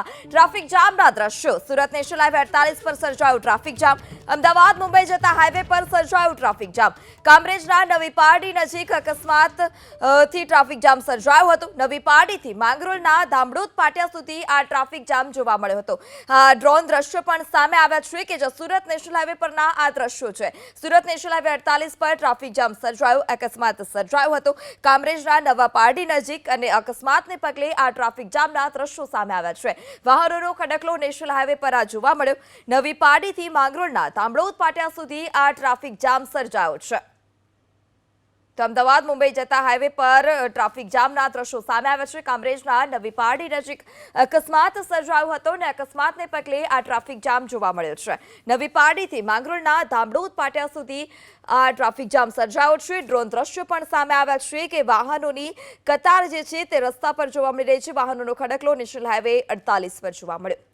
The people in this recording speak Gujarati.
શહેરમાં ટ્રાફિક જામના દ્રશ્યો. સુરત નેશનલ હાઈવે અડતાલીસ પર સર્જાયું ટ્રાફિક જામ. અમદાવાદ, મુંબઈ જતા હાઈવે પર સર્જાયું ટ્રાફિક જામ. કામરેજના નવી પારડી નજીક અકસ્માતથી ટ્રાફિક જામ સર્જાયો હતો. નવી પારડીથી માંગરોળના ધામડોદ પાટિયા સુધી આ ટ્રાફિક જામ જોવા મળ્યો હતો. ડ્રોન દ્રશ્યો પણ સામે આવ્યા છે કે જે સુરત નેશનલ હાઈવે પરના આ દ્રશ્યો છે. સુરત નેશનલ હાઈવે અડતાલીસ પર ટ્રાફિક જામ સર્જાયો, અકસ્માત સર્જાયો હતો. કામરેજના નવા પારડી નજીક અને અકસ્માતને પગલે આ ટ્રાફિક જામના દ્રશ્યો સામે આવ્યા છે. વાહનોનો ખડકલો નેશનલ હાઈવે પર આ જોવા મળ્યો. નવી પાડીથી માંગરોળના તાંબડોદ પાટિયા સુધી આ ટ્રાફિક જામ સર્જાયો છે. તો અમદાવાદ, મુંબઈ જતા હાઈવે પર ટ્રાફિક જામના દ્રશ્યો સામે આવ્યા છે. કામરેજના નવી પારડી નજીક અકસ્માત સર્જાયો હતો અને અકસ્માતને પગલે આ ટ્રાફિક જામ જોવા મળ્યો છે. નવી પારડીથી માંગરોળના ધામડોદ પાટિયા સુધી આ ટ્રાફિક જામ સર્જાયો છે. ડ્રોન દ્રશ્યો પણ સામે આવ્યા છે કે વાહનોની કતાર જે છે તે રસ્તા પર જોવા મળી રહી છે. વાહનોનો ખડકલો નેશનલ હાઈવે અડતાલીસ પર જોવા મળ્યો.